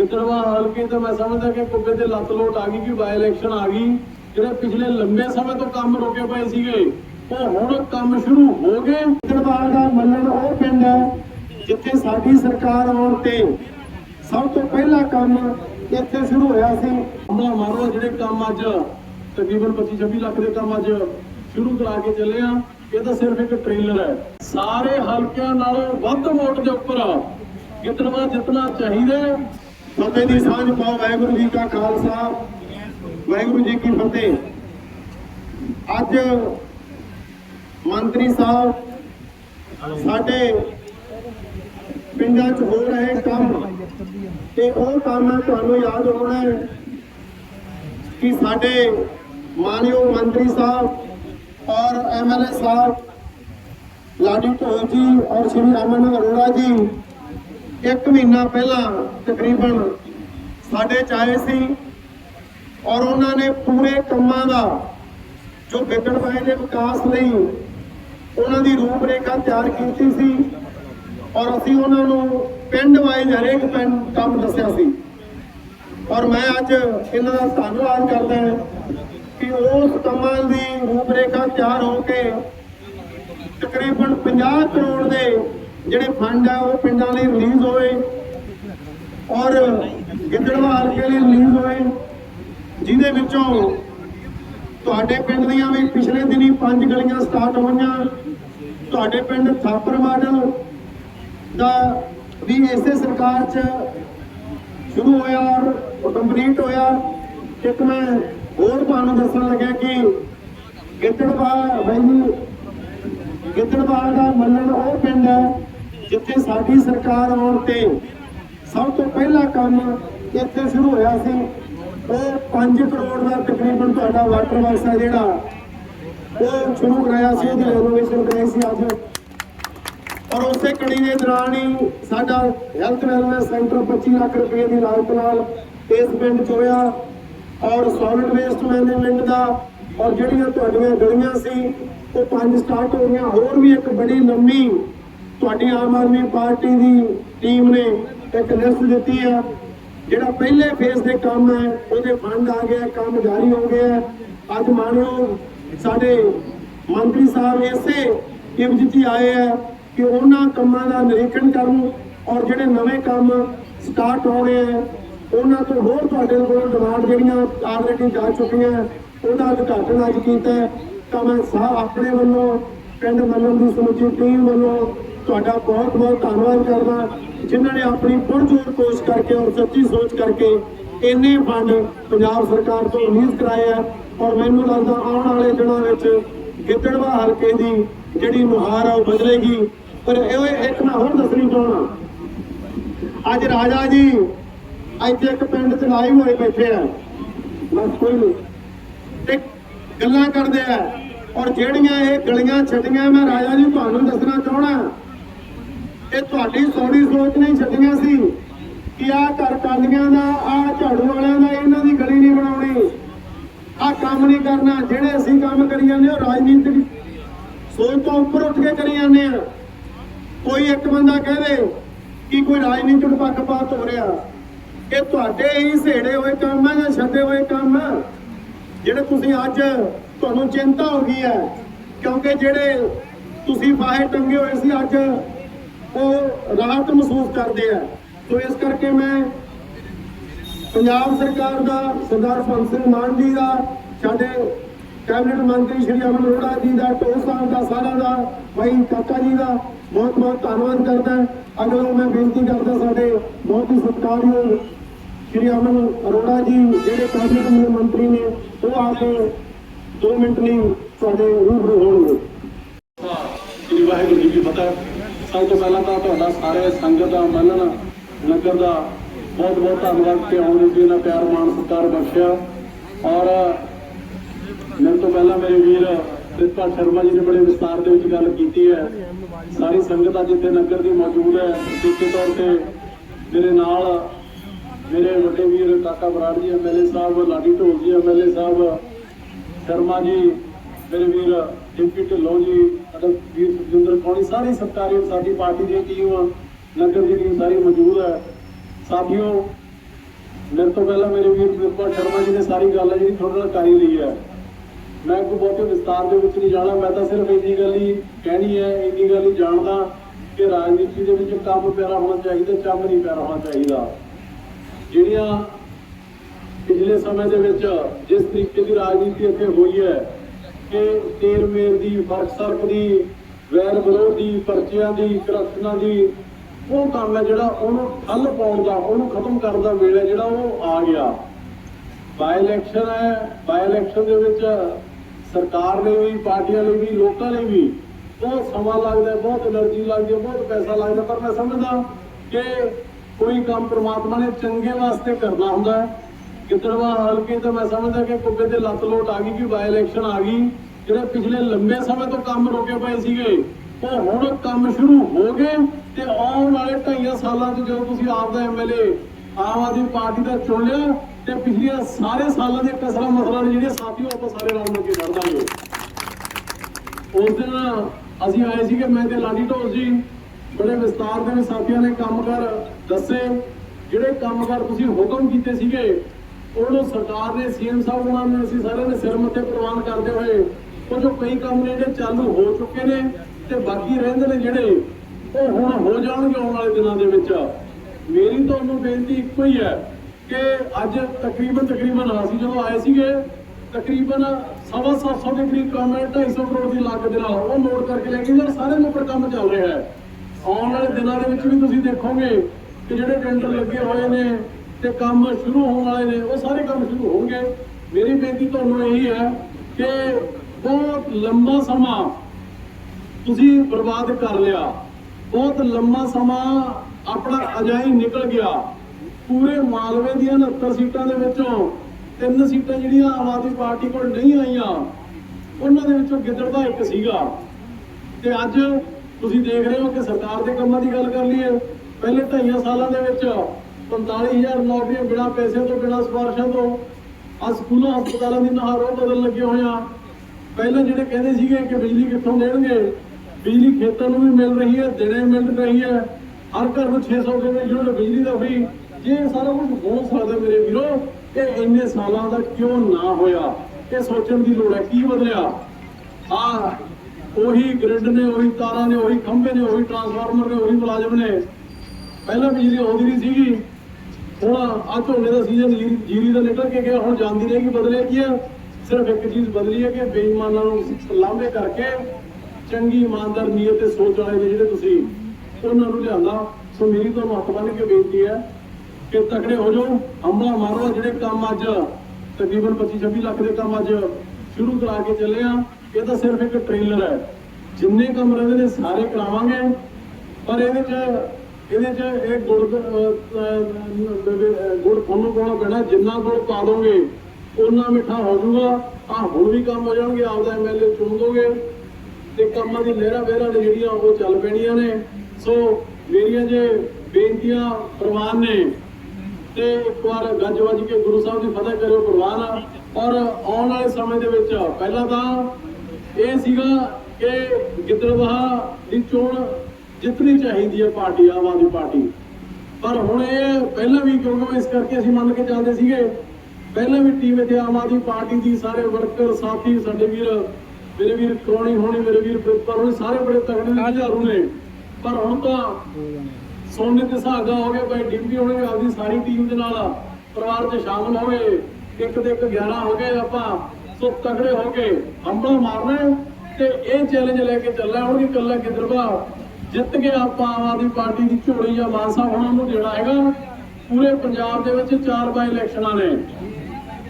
ਗਿੱਦੜਵਾ ਹਲਕੇ ਤੇ ਮੈਂ ਸਮਝਦਾ ਕਿ ਕੁੱਬੇ ਤੇ ਲੱਤ ਲੋਟ ਆ ਗਈ ਕਿ ਬਾਈ ਇਲੈਕਸ਼ਨ ਆ ਗਈ। ਜਿਹੜੇ ਪਿਛਲੇ ਲੰਬੇ ਸਮੇਂ ਤੋਂ ਕੰਮ ਰੋਕੇ ਪਏ ਸੀਗੇ ਉਹ ਹੁਣ ਕੰਮ ਸ਼ੁਰੂ ਹੋ ਗਏ। ਗਿੱਦੜਬਾਹਾ ਦਾ ਮੰਨਣ ਉਹ ਪਿੰਡ ਹੈ ਜਿੱਥੇ ਸਾਡੀ ਸਰਕਾਰ ਆਉਣ ਤੇ ਸਭ ਤੋਂ ਪਹਿਲਾ ਕੰਮ ਇੱਥੇ ਸ਼ੁਰੂ ਹੋਇਆ ਸੀ। ਹਮਲਾ ਮਾਰੋ ਜਿਹੜੇ ਕੰਮ ਅੱਜ ਤਕਰੀਬਨ 25 26 ਲੱਖ ਦੇ ਕੰਮ ਅੱਜ ਸ਼ੁਰੂ ਕਰਾ ਕੇ ਚੱਲੇ ਆ। ਇਹ ਤਾਂ ਸਿਰਫ ਇੱਕ ਟ੍ਰੇਲਰ ਹੈ। ਸਾਰੇ ਹਲਕਿਆਂ ਨਾਲੋਂ ਵੱਧ ਵੋਟ ਦੇ ਉੱਪਰ ਗਿੱਦੜਵਾ ਜਿੱਤਣਾ ਚਾਹੀਦਾ ਹੈ। ਫਤਿਹ ਦੀ ਸਾਂਝ ਪਾਓ ਵਾਹਿਗੁਰੂ ਜੀ ਕਾ ਖਾਲਸਾ, ਵਾਹਿਗੁਰੂ ਜੀ ਕੀ ਫਤਿਹ ਅੱਜ ਮੰਤਰੀ ਸਾਹਿਬ ਸਾਡੇ ਪਿੰਡਾਂ 'ਚ ਹੋ ਰਹੇ ਕੰਮ ਤੇ ਉਹ ਕੰਮ ਤੁਹਾਨੂੰ ਯਾਦ ਹੋਣਾ ਕਿ ਸਾਡੇ ਮਾਨਯੋਗ ਮੰਤਰੀ ਸਾਹਿਬ ਔਰ ਐਮਐਲਏ ਸਾਹਿਬ, ਲਾਡੀ ਢੋਲ ਜੀ ਔਰ ਸ਼੍ਰੀ ਅਮਨ ਅਰੋੜਾ ਜੀ ਇੱਕ ਮਹੀਨਾ ਪਹਿਲਾਂ ਤਕਰੀਬਨ ਸਾਡੇ ਚ ਆਏ ਸੀ ਔਰ ਉਹਨਾਂ ਨੇ ਪੂਰੇ ਕੰਮਾਂ ਦਾ ਜੋ ਵਿਗੜਵਾਏ ਦੇ ਵਿਕਾਸ ਲਈ ਉਹਨਾਂ ਦੀ ਰੂਪਰੇਖਾ ਤਿਆਰ ਕੀਤੀ ਸੀ ਔਰ ਅਸੀਂ ਉਹਨਾਂ ਨੂੰ ਪਿੰਡ ਵਾਈਜ਼ ਹਰੇਕ ਪਿੰਡ ਕੰਮ ਦੱਸਿਆ ਸੀ। ਔਰ ਮੈਂ ਅੱਜ ਇਹਨਾਂ ਦਾ ਧੰਨਵਾਦ ਕਰਦਾ ਕਿ ਉਸ ਕੰਮਾਂ ਦੀ ਰੂਪਰੇਖਾ ਤਿਆਰ ਹੋ ਕੇ ਤਕਰੀਬਨ 50 ਕਰੋੜ ਦੇ ਜਿਹੜੇ ਫੰਡ ਆ, ਉਹ ਪਿੰਡਾਂ ਲਈ ਰਿਲੀਜ਼ ਹੋਏ ਔਰ ਗਿੱਦੜਵਾ ਹਲਕੇ ਲਈ ਰਿਲੀਜ਼ ਹੋਏ, ਜਿਹਦੇ ਵਿੱਚੋਂ ਤੁਹਾਡੇ ਪਿੰਡ ਦੀਆਂ ਵੀ ਪਿਛਲੇ ਦਿਨੀ ਪੰਜ ਗਲੀਆਂ ਸਟਾਰਟ ਹੋਈਆਂ। ਤੁਹਾਡੇ ਪਿੰਡ ਥਾਪਰ ਮਾਡਲ ਦਾ ਵੀ ਇਸੇ ਸਰਕਾਰ 'ਚ ਸ਼ੁਰੂ ਹੋਇਆ ਔਰ ਕੰਪਲੀਟ ਹੋਇਆ। ਇੱਕ ਮੈਂ ਹੋਰ ਤੁਹਾਨੂੰ ਦੱਸਣ ਲੱਗਿਆ ਕਿ ਗਿੱਦੜਵਾ ਵੈਲੀ ਗਿੱਦੜਬਾਹਾ ਦਾ ਮੰਨਣ ਉਹ ਪਿੰਡ ਹੈ ਜਿੱਥੇ ਸਾਡੀ ਸਰਕਾਰ ਆਉਣ ਤੇ ਸਭ ਤੋਂ ਪਹਿਲਾ ਕੰਮ ਇੱਥੇ ਸ਼ੁਰੂ ਹੋਇਆ ਸੀ, ਉਹ 5 ਕਰੋੜ ਦਾ ਤਕਰੀਬਨ ਤੁਹਾਡਾ ਵਾਟਰ ਵਰਕਸ ਹੈ ਜਿਹੜਾ, ਉਹ ਸ਼ੁਰੂ ਕਰਾਇਆ ਸੀ, ਉਹਦੀ ਰੈਨੋਵੇਸ਼ਨ ਕਰਾਈ ਸੀ ਅੱਜ। ਔਰ ਉਸੇ ਕੜੀ ਦੇ ਦੌਰਾਨ ਹੀ ਸਾਡਾ ਹੈਲਥ ਵੈਲਨੈਸ ਸੈਂਟਰ 25 ਲੱਖ ਰੁਪਏ ਦੀ ਲਾਗਤ ਨਾਲ ਇਸ ਪਿੰਡ 'ਚ ਹੋਇਆ। ਔਰ ਸੋਲਿਡ ਵੇਸਟ ਮੈਨੇਜਮੈਂਟ ਦਾ, ਔਰ ਜਿਹੜੀਆਂ ਤੁਹਾਡੀਆਂ ਗਲੀਆਂ ਸੀ, ਉਹ ਪੰਜ ਸਟਾਰਟ ਹੋ ਗਈਆਂ। ਹੋਰ ਵੀ ਇੱਕ ਬੜੀ ਲੰਮੀ ਤੁਹਾਡੀ ਆਮ ਆਦਮੀ ਪਾਰਟੀ ਦੀ ਟੀਮ ਨੇ ਇੱਕ ਲਿਸਟ ਦਿੱਤੀ ਆ ਜਿਹੜਾ ਪਹਿਲੇ ਫੇਸ ਦੇ ਕੰਮ ਹੈ, ਉਹਦੇ ਫੰਡ ਆ ਗਿਆ ਕੰਮ ਜਾਰੀ ਹੋ ਗਿਆ ਅੱਜ ਮਾਨਯੋਗ ਸਾਡੇ ਮੰਤਰੀ ਸਾਹਿਬ ਇਸੇ ਇਵਜ 'ਚ ਹੀ ਆਏ ਆ ਕਿ ਉਹਨਾਂ ਕੰਮਾਂ ਦਾ ਨਿਰੀਖਣ ਕਰਨ ਔਰ ਜਿਹੜੇ ਨਵੇਂ ਕੰਮ ਸਟਾਰਟ ਹੋ ਹੋਣੇ ਆ ਉਹਨਾਂ ਤੋਂ ਹੋਰ ਤੁਹਾਡੇ ਕੋਲ ਡਿਮਾਂਡ ਜਿਹੜੀਆਂ ਆਲਰੇਡੀ ਜਾ ਚੁੱਕੀਆਂ ਉਹਦਾ ਉਦਘਾਟਨ ਅੱਜ ਕੀਤਾ ਤਾਂ ਮੈਂ ਸਾਹ ਆਪਣੇ ਵੱਲੋਂ, ਪਿੰਡ ਮੱਲਣ ਦੀ ਸਮੁੱਚੀ ਟੀਮ ਵੱਲੋਂ ਤੁਹਾਡਾ ਬਹੁਤ ਬਹੁਤ ਧੰਨਵਾਦ ਕਰਦਾ ਜਿਨ੍ਹਾਂ ਨੇ ਆਪਣੀ ਪੁਰਜੋਰ ਕੋਸ਼ਿਸ਼ ਕਰਕੇ ਔਰ ਸੱਚੀ ਸੋਚ ਕਰਕੇ ਇੰਨੇ ਫੰਡ ਪੰਜਾਬ ਸਰਕਾਰ ਤੋਂ ਰਿਲੀਜ਼ ਕਰਾਏ ਆ। ਔਰ ਮੈਨੂੰ ਲੱਗਦਾ ਆਉਣ ਵਾਲੇ ਦਿਨਾਂ ਵਿੱਚ ਗਿੱਦੜਵਾ ਹਲਕੇ ਦੀ ਜਿਹੜੀ ਨੁਹਾਰ ਆ ਉਹ ਬਦਲੇਗੀ। ਪਰ ਇਹ ਇੱਕ ਮੈਂ ਹੋਰ ਦੱਸਣੀ ਚਾਹਣਾ ਅੱਜ ਰਾਜਾ ਜੀ ਇੱਥੇ ਇੱਕ ਪਿੰਡ ਚ ਲਾਈਵ ਹੋਏ ਬੈਠੇ ਆ। ਬਸ ਕੋਈ ਨਹੀਂ। ਤੇ ਗੱਲਾਂ ਕਰਦੇ ਆ। ਔਰ ਜਿਹੜੀਆਂ ਇਹ ਗਲੀਆਂ ਛੱਡੀਆਂ, ਮੈਂ ਰਾਜਾ ਜੀ ਤੁਹਾਨੂੰ ਦੱਸਣਾ ਚਾਹਣਾ ਇਹ ਤੁਹਾਡੀ ਸੋਹਣੀ ਸੋਚ ਨਹੀਂ ਛੱਡੀਆਂ ਸੀ ਕਿ ਆਹ ਘਰ ਕਾਲੀਆਂ ਦਾ, ਆਹ ਝਾੜੂ ਵਾਲਿਆਂ ਦਾ ਇਹਨਾਂ ਦੀ ਗਲੀ ਨਹੀਂ ਬਣਾਉਣੀ। ਆਹ ਕੰਮ ਨਹੀਂ ਕਰਨਾ, ਜਿਹੜੇ ਅਸੀਂ ਕੰਮ ਕਰੀ ਜਾਂਦੇ ਉਹ ਰਾਜਨੀਤਿਕ ਸੋਚ ਤੋਂ ਉੱਪਰ ਉੱਠ ਕੇ ਕਰੀ ਜਾਂਦੇ ਆ ਕੋਈ ਇੱਕ ਬੰਦਾ ਕਹਦੇ ਕਿ ਕੋਈ ਰਾਜਨੀਤਿਕ ਪੱਖਪਾਤ ਹੋ ਰਿਹਾ। ਇਹ ਤੁਹਾਡੇ ਹੀ ਸਹੇੜੇ ਹੋਏ ਕੰਮ ਆ ਜਾਂ ਛੱਡੇ ਹੋਏ ਕੰਮ ਆ, ਜਿਹੜੇ ਤੁਸੀਂ ਅੱਜ ਤੁਹਾਨੂੰ ਚਿੰਤਾ ਹੋ ਗਈ ਹੈ। ਕਿਉਂਕਿ ਜਿਹੜੇ ਤੁਸੀਂ ਬਾਹਰ ਟੰਗੇ ਹੋਏ ਸੀ ਅੱਜ ਉਹ ਰਾਹਤ ਮਹਿਸੂਸ ਕਰਦੇ ਆ। ਸੋ ਇਸ ਕਰਕੇ ਮੈਂ ਪੰਜਾਬ ਸਰਕਾਰ ਦਾ ਸਰਦਾਰ ਭਗਤ ਸਿੰਘ ਮਾਨ ਜੀ ਦਾ, ਸਾਡੇ ਕੈਬਨਿਟ ਮੰਤਰੀ ਸ਼੍ਰੀ ਅਮਨ ਅਰੋੜਾ ਜੀ ਦਾ ਟੋਸ ਸਾਹਿਬ ਦਾ, ਸਾਰਿਆਂ ਦਾ, ਭਾਈ ਕਾਕਾ ਜੀ ਦਾ ਬਹੁਤ ਬਹੁਤ ਧੰਨਵਾਦ ਕਰਦਾ ਅਗਲੋਂ ਮੈਂ ਬੇਨਤੀ ਕਰਦਾ ਸਾਡੇ ਬਹੁਤ ਹੀ ਸਤਿਕਾਰਯੋਗ ਸ਼੍ਰੀ ਅਮਨ ਅਰੋੜਾ ਜੀ, ਜਿਹੜੇ ਕੈਬਨਿਟ ਮੰਤਰੀ ਨੇ, ਉਹ ਆ ਕੇ 2 ਮਿੰਟ ਲਈ ਸਾਡੇ ਰੂਬਰੂ ਹੋਣਗੇ। ਸ੍ਰੀ ਵਾਹਿਗੁਰੂ ਜੀ ਕੀ ਫਤਿਹ। ਸਭ ਤੋਂ ਪਹਿਲਾਂ ਤਾਂ ਤੁਹਾਡਾ ਸਾਰੇ ਸੰਗਤ ਦਾ ਮੰਨਣ, ਨਗਰ ਦਾ ਬਹੁਤ ਬਹੁਤ ਧੰਨਵਾਦ ਕਿ ਆਉਣ ਜੀ ਨਾਲ ਪਿਆਰ ਮਾਣ ਸਤਿਕਾਰ ਬਖਸ਼ਿਆ। ਔਰ ਮੇਰੇ ਤੋਂ ਪਹਿਲਾਂ ਮੇਰੇ ਵੀਰ ਪ੍ਰਿਤਪਾ ਸ਼ਰਮਾ ਜੀ ਨੇ ਬੜੇ ਵਿਸਤਾਰ ਦੇ ਵਿੱਚ ਗੱਲ ਕੀਤੀ ਹੈ। ਸਾਰੀ ਸੰਗਤ ਅੱਜ ਇੱਥੇ ਨਗਰ ਦੀ ਮੌਜੂਦ ਹੈ। ਸਿੱਖੇ ਤੌਰ ਤੇ ਮੇਰੇ ਨਾਲ ਮੇਰੇ ਵੱਡੇ ਵੀਰ ਕਾਕਾ ਬਰਾੜ ਜੀ ਐਮਐਲਏ ਸਾਹਿਬ, ਲਾਡੀ ਢੋਲ ਜੀ ਐਮਐਲਏ ਸਾਹਿਬ, ਸ਼ਰਮਾ ਜੀ ਮੇਰੇ ਵੀਰ ਡਿੰਪੀ ਢਿੱਲੋਂ ਜੀ, ਸਾਡਾ ਵੀਰ ਸੁਖਜਿੰਦਰ ਕੌਣੀ ਸਾਰੀ ਸਰਕਾਰੀ, ਸਾਡੀ ਪਾਰਟੀ ਦੀ ਟੀਮ, ਨਗਰ ਦੀ ਸਾਰੀ ਮੌਜੂਦ ਹੈ। ਸਾਥੀਓ, ਮੇਰੇ ਤੋਂ ਪਹਿਲਾਂ ਮੇਰੇ ਵੀਰ ਵਿਪਾ ਸ਼ਰਮਾ ਜੀ ਨੇ ਸਾਰੀ ਗੱਲ ਹੈ ਜਿਹੜੀ ਤੁਹਾਡੇ ਨਾਲ ਕਰੀ ਲਈ ਹੈ। ਮੈਂ ਕੋਈ ਬਹੁਤੇ ਵਿਸਤਾਰ ਦੇ ਵਿੱਚ ਨਹੀਂ ਜਾਣਾ, ਮੈਂ ਤਾਂ ਸਿਰਫ ਇੰਨੀ ਗੱਲ ਹੀ ਕਹਿਣੀ ਹੈ, ਇੰਨੀ ਗੱਲ ਹੀ ਜਾਣਦਾ ਕਿ ਰਾਜਨੀਤੀ ਦੇ ਵਿੱਚ ਕੰਮ ਪਿਆਰਾ ਹੋਣਾ ਚਾਹੀਦਾ ਕੰਮ ਨਹੀਂ ਪਿਆਰਾ ਹੋਣਾ ਚਾਹੀਦਾ। ਜਿਹੜੀਆਂ ਪਿਛਲੇ ਸਮੇਂ ਦੇ ਵਿੱਚ ਜਿਸ ਤਰੀਕੇ ਦੀ ਰਾਜਨੀਤੀ ਇੱਥੇ ਹੋਈ ਹੈ ਕਿ ਤੇਰਮੇਰ ਦੀ ਵਰਕਸ਼ਾਪ ਦੀ, ਵੈਰ ਵਿਰੋਧ ਦੀ, ਪਰਚੀਆਂ ਦੀ ਕਰਪਸ਼ਨਾਂ ਦੀ, ਉਹ ਕੰਮ ਹੈ ਜਿਹੜਾ ਉਹਨੂੰ ਠੱਲ ਪਾਉਣ ਦਾ, ਉਹਨੂੰ ਖਤਮ ਕਰਨ ਦਾ ਵੇਲਾ ਜਿਹੜਾ ਉਹ ਆ ਗਿਆ। ਬਾਈ ਇਲੈਕਸ਼ਨ ਹੈ ਬਾਈ ਇਲੈਕਸ਼ਨ ਦੇ ਵਿੱਚ ਸਰਕਾਰ ਨੇ ਵੀ, ਪਾਰਟੀਆਂ ਨੇ ਵੀ, ਲੋਕਾਂ ਨੇ ਵੀ ਬਹੁਤ ਸਮਾਂ ਲੱਗਦਾ, ਬਹੁਤ એનર્ਜੀ ਲੱਗਦੀ ਹੈ, ਬਹੁਤ ਪੈਸਾ ਲੱਗਦਾ, ਪਰ ਮੈਂ ਸਮਝਦਾ ਕਿ ਕੋਈ ਕੰਮ ਪ੍ਰਮਾਤਮਾ ਨੇ ਚੰਗੇ ਵਾਸਤੇ ਕਰਨਾ ਹੁੰਦਾ ਹੈ। ਗਿੱਦੜਵਾ ਹਲਕੇ ਤਾਂ ਮੈਂ ਸਮਝਦਾ ਕਿ ਕੁੱਬੇ ਤੇ ਲੱਤ ਲੋਟ ਆ ਗਈ ਕਿ ਬਾਈ ਇਲੈਕਸ਼ਨ ਆ ਗਈ। ਜਿਹੜੇ ਪਿਛਲੇ ਲੰਬੇ ਸਮੇਂ ਤੋਂ ਕੰਮ ਰੁਕੇ ਪਏ ਸੀਗੇ, ਉਹ ਹੁਣ ਕੰਮ ਸ਼ੁਰੂ ਹੋ ਗਏ ਤੇ ਆਉਣ ਵਾਲੇ ਢਾਈਆਂ ਸਾਲਾਂ 'ਚ ਜਦੋਂ ਤੁਸੀਂ ਆਪ ਦਾ ਐਮਐਲਏ ਆਮ ਆਦਮੀ ਪਾਰਟੀ ਦਾ ਚੁਣ ਲਿਆ ਤੇ ਪਿਛਲੀਆਂ ਸਾਰੇ ਸਾਲਾਂ ਦੀਆਂ ਕਸਰਾਂ ਮਸਲਾਂ ਨੇ ਜਿਹੜੀਆਂ ਸਾਥੀਓ ਆਪਾਂ ਸਾਰੇ ਰਲ ਮਿਲ ਕੇ ਕਰ ਦਾਂਗੇ ਉਸ ਦਿਨ ਅਸੀਂ ਆਏ ਸੀਗੇ, ਮੈਂ ਤੇ ਲਾਡੀ ਢੋਲ ਜੀ, ਬੜੇ ਵਿਸਤਾਰ ਦੇ ਸਾਥੀਆਂ ਨੇ ਕੰਮਕਾਰ ਦੱਸੇ। ਜਿਹੜੇ ਕੰਮਕਾਰ ਤੁਸੀਂ ਹੁਕਮ ਕੀਤੇ ਸੀਗੇ ਉਹਨੂੰ ਸਰਕਾਰ ਨੇ, ਸੀਐਮ ਸਾਹਿਬ ਉਹਨਾਂ ਨੇ, ਅਸੀਂ ਸਾਰਿਆਂ ਨੇ ਸਿਰ ਮੱਥੇ ਪ੍ਰਵਾਨ ਕਰਦੇ ਹੋਏ ਉਹ ਜੋ ਕਈ ਕੰਮ ਨੇ ਜਿਹੜੇ ਚਾਲੂ ਹੋ ਚੁੱਕੇ ਨੇ ਤੇ ਬਾਕੀ ਰਹਿੰਦੇ ਨੇ ਜਿਹੜੇ ਉਹ ਹੁਣ ਹੋ ਜਾਣਗੇ ਆਉਣ ਵਾਲੇ ਦਿਨਾਂ ਦੇ ਵਿੱਚ। ਮੇਰੀ ਤੁਹਾਨੂੰ ਬੇਨਤੀ ਇੱਕੋ ਹੀ ਹੈ ਕਿ ਅੱਜ ਤਕਰੀਬਨ ਤਕਰੀਬਨ ਅਸੀਂ ਜਦੋਂ ਆਏ ਸੀਗੇ, ਤਕਰੀਬਨ ਸਵਾ ਸੱਤ ਸੌ ਦੇ ਕਰੀਬ ਕੰਮ ਹੈ 250 ਕਰੋੜ ਦੀ ਲਾਗਤ ਦੇ ਨਾਲ ਉਹ ਨੋਟ ਕਰਕੇ ਲੈ ਕੇ ਜਿਹੜੇ ਸਾਰੇ ਦੇ ਉੱਪਰ ਕੰਮ ਚੱਲ ਰਿਹਾ ਹੈ। ਆਉਣ ਵਾਲੇ ਦਿਨਾਂ ਦੇ ਵਿੱਚ ਵੀ ਤੁਸੀਂ ਦੇਖੋਗੇ ਕਿ ਜਿਹੜੇ ਟੈਂਡਰ ਲੱਗੇ ਹੋਏ ਨੇ ਤੇ ਕੰਮ ਸ਼ੁਰੂ ਹੋਣ ਵਾਲੇ ਨੇ, ਉਹ ਸਾਰੇ ਕੰਮ ਸ਼ੁਰੂ ਹੋਣਗੇ। ਮੇਰੀ ਬੇਨਤੀ ਤੁਹਾਨੂੰ ਇਹੀ ਹੈ ਕਿ ਬਹੁਤ ਲੰਮਾ ਸਮਾਂ ਤੁਸੀਂ ਬਰਬਾਦ ਕਰ ਲਿਆ। ਬਹੁਤ ਲੰਮਾ ਸਮਾਂ ਆਪਣਾ ਅਜਾਈ ਨਿਕਲ ਗਿਆ। ਪੂਰੇ ਮਾਲਵੇ ਦੀਆਂ 69 ਸੀਟਾਂ ਦੇ ਵਿੱਚੋਂ ਤਿੰਨ ਸੀਟਾਂ ਜਿਹੜੀਆਂ ਆਮ ਆਦਮੀ ਪਾਰਟੀ ਕੋਲ ਨਹੀਂ ਆਈਆਂ, ਉਹਨਾਂ ਦੇ ਵਿੱਚੋਂ ਗਿੱਦੜ ਦਾ ਇੱਕ ਸੀਗਾ। ਤੇ ਅੱਜ ਤੁਸੀਂ ਦੇਖ ਰਹੇ ਹੋ ਕਿ ਸਰਕਾਰ ਦੇ ਕੰਮਾਂ ਦੀ ਗੱਲ ਕਰ ਲਈਏ, ਪਹਿਲੇ ਢਾਈਆਂ ਸਾਲਾਂ ਦੇ ਵਿੱਚ 45000 ਨੌਕਰੀਆਂ ਬਿਨਾਂ ਪੈਸਿਆਂ ਤੋਂ, ਬਿਨਾਂ ਸਿਫਾਰਸ਼ਾਂ ਤੋਂ ਆ ਸਕੂਲਾਂ, ਹਸਪਤਾਲਾਂ ਦੀ ਨਹਾਰੋਂ ਬਦਲ ਲੱਗੇ ਹੋਈਆਂ। ਪਹਿਲਾਂ ਜਿਹੜੇ ਕਹਿੰਦੇ ਸੀਗੇ ਕਿ ਬਿਜਲੀ ਕਿੱਥੋਂ ਦੇਣਗੇ, ਬਿਜਲੀ ਖੇਤਾਂ ਨੂੰ ਵੀ ਮਿਲ ਰਹੀ ਹੈ, ਦਿਨੇ ਮਿਲ ਰਹੀ ਹੈ, ਹਰ ਘਰ ਨੂੰ 600 ਰੁਪਏ ਯੂਨਿਟ ਬਿਜਲੀ ਦਾ ਵੀ ਜੇ ਸਾਰਾ ਕੁਝ ਹੋ ਸਕਦਾ ਮੇਰੇ ਵੀਰੋ, ਇਹ ਇੰਨੇ ਸਾਲਾਂ ਦਾ ਕਿਉਂ ਨਾ ਹੋਇਆ? ਇਹ ਸੋਚਣ ਦੀ ਲੋੜ ਹੈ, ਕੀ ਬਦਲਿਆ? ਆ ਉਹੀ ਗ੍ਰਿਡ ਨੇ, ਉਹੀ ਤਾਰਾਂ ਨੇ, ਉਹੀ ਖੰਭੇ ਨੇ, ਉਹੀ ਟਰਾਂਸਫਾਰਮਰ ਨੇ, ਉਹੀ ਮੁਲਾਜ਼ਮ ਨੇ। ਪਹਿਲਾਂ ਬਿਜਲੀ ਆਉਂਦੀ ਨਹੀਂ ਸੀਗੀ। ਹੁਣ ਆ ਝੋਨੇ ਦਾ ਸੀਜ਼ਨ ਜੀਰੀ ਦਾ ਨਿਕਲ ਕੇ ਗਿਆ, ਹੁਣ ਜਾਂਦੀ ਰਹੇਗੀ ਬਦਲਿਆ ਕੀ ਹੈ ਸਿਰਫ ਇੱਕ ਚੀਜ਼ ਬਦਲੀ ਹੈ ਕਿ ਬੇਈਮਾਨਾਂ ਨੂੰ ਲਾਂਭੇ ਕਰਕੇ ਚੰਗੀ ਇਮਾਨਦਾਰ, ਨੀਅਤ ਤੇ ਸੋਚ ਵਾਲੇ ਜਿਹੜੇ ਤੁਸੀਂ ਉਹਨਾਂ ਨੂੰ ਲਿਆਂਦਾ, ਸੋ ਮੇਰੀ ਤੁਹਾਨੂੰ ਹੱਥ ਬੰਨ੍ਹ ਕੇ ਬੇਨਤੀ ਹੈ ਕਿ ਤਕੜੇ ਹੋ ਜਾਓ ਹਮਲਾ ਮਾਰੋ, ਜਿਹੜੇ ਕੰਮ ਅੱਜ ਤਕਰੀਬਨ 25 26 ਲੱਖ ਦੇ ਕੰਮ ਅੱਜ ਸ਼ੁਰੂ ਕਰਾ ਕੇ ਚੱਲੇ ਆ, ਇਹ ਤਾਂ ਸਿਰਫ ਇੱਕ ਟ੍ਰੇਲਰ ਹੈ। ਜਿੰਨੇ ਕੰਮ ਰਹਿੰਦੇ ਨੇ, ਸਾਰੇ ਕਰਾਵਾਂਗੇ, ਪਰ ਇਹਦੇ ਚ ਇਹਦੇ ਚ ਇਹ ਗੁੜ ਗੁੜ ਤੁਹਾਨੂੰ ਪਾਉਣਾ ਪੈਣਾ, ਜਿੰਨਾ ਗੁੜ ਪਾ ਦੋਗੇ ਉਹਨਾਂ ਮਿੱਠਾ ਹੋ ਜਾਊਗਾ। ਆ ਹੁਣ ਵੀ ਕੰਮ ਹੋ ਜਾਣਗੇ, ਆਪਦਾ ਐਮਐਲਏ ਚੁਣ ਦੋਗੇ। ਤੇ ਕੰਮਾਂ ਦੀ ਲਹਿਰਾਂ ਵਹਿਰਾਂ ਨੇ ਜਿਹੜੀਆਂ ਉਹ ਚੱਲ ਪੈਣੀਆਂ ਨੇ। ਸੋ ਮੇਰੀਆਂ ਜੇ ਬੇਨਤੀਆਂ ਪ੍ਰਵਾਨ ਨੇ, ਤੇ ਇੱਕ ਵਾਰ ਗੱਜ ਵੱਜ ਕੇ ਗੁਰੂ ਸਾਹਿਬ ਦੀ ਫਤਿਹ ਕਰਿਓ ਪ੍ਰਵਾਨ। ਔਰ ਆਉਣ ਵਾਲੇ ਸਮੇਂ ਦੇ ਵਿੱਚ ਪਹਿਲਾਂ ਤਾਂ ਇਹ ਸੀਗਾ ਕਿ ਗਿੱਦੜਵਾਹਾ ਦੀ ਚੋਣ ਜਿੱਤਣੀ ਚਾਹੀਦੀ ਹੈ ਪਾਰਟੀ ਆਮ ਆਦਮੀ ਪਾਰਟੀ। ਪਰ ਹੁਣ ਇਹ ਪਹਿਲਾਂ ਵੀ ਕਿਉਂਕਿ ਇਸ ਕਰਕੇ ਅਸੀਂ ਮੰਨ ਕੇ ਚੱਲਦੇ ਸੀਗੇ ਪਹਿਲਾਂ ਵੀ ਟੀਮ ਇੱਥੇ ਆਮ ਆਦਮੀ ਪਾਰਟੀ ਦੀ ਸਾਰੇ ਵਰਕਰ ਸਾਥੀ ਸਾਡੇ ਵੀਰ ਮੇਰੇ ਵੀਰ ਕਰੋਣੀ ਹੋਣੀ ਮੇਰੇ ਵੀਰ ਪ੍ਰਿਤਪਾਲ ਹੋਣੀ ਸਾਰੇ ਬੜੇ ਤਗੜੇ ਨੇ ਹਜ਼ਾਰੂ ਨੇ। ਪਰ ਹੁਣ ਤਾਂ ਸੋਨੇ ਤੇ ਸੁਹਾਗਾ ਹੋ ਗਏ ਭਾਈ ਡਿੰਪੀ ਹੋਣੀ ਆਪਦੀ ਸਾਰੀ ਟੀਮ ਦੇ ਨਾਲ ਪਰਿਵਾਰ 'ਚ ਸ਼ਾਮਲ ਹੋ ਗਏ ਇੱਕ ਤੇ ਇੱਕ 11 ਹੋ ਗਏ ਆਪਾਂ ਸੋ ਤਗੜੇ ਹੋ ਕੇ ਹੰਬਲ ਮਾਰਨਾ ਤੇ ਇਹ ਚੈਲੰਜ ਲੈ ਕੇ ਚੱਲਣਾ ਹੁਣ ਕਿ ਕੱਲਾ ਗਿੱਦੜਵਾ ਜਿੱਤ ਕੇ ਆਪਾਂ ਆਮ ਆਦਮੀ ਪਾਰਟੀ ਦੀ ਝੋਲੀ ਜਾਂ ਮਾਨਸਾ ਹੋਣਾ ਨੂੰ ਦੇਣਾ ਹੈਗਾ। ਪੂਰੇ ਪੰਜਾਬ ਦੇ ਵਿੱਚ ਚਾਰ ਬਾਈ ਇਲੈਕਸ਼ਨਾਂ ਨੇ।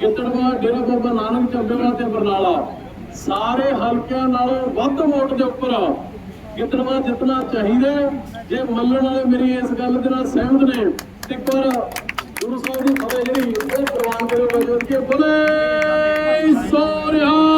ਗਿੱਦੜਵਾ ਡੇਰਾ ਬਾਬਾ ਨਾਨਕ ਚੱਬੇਵਾਲਾ ਤੇ ਬਰਨਾਲਾ। ਸਾਰੇ ਹਲਕਿਆਂ ਨਾਲੋਂ ਵੱਧ ਵੋਟ ਦੇ ਉੱਪਰ ਗਿੱਦੜਵਾ ਜਿੱਤਣਾ ਚਾਹੀਦਾ ਜੇ ਮੰਨਣ ਵਾਲੇ ਮੇਰੀ ਇਸ ਗੱਲ ਦੇ ਨਾਲ ਸਹਿਮਤ ਨੇ, ਤੇ ਪਰ ਗੁਰੂ ਸਾਹਿਬ ਦੀ ਫਤਿਹ ਜਿਹੜੀ, ਉਹ ਪ੍ਰਵਾਨ ਕਰੋ ਬਜਟ ਬੋਲੇ ਸੋਰਿਆ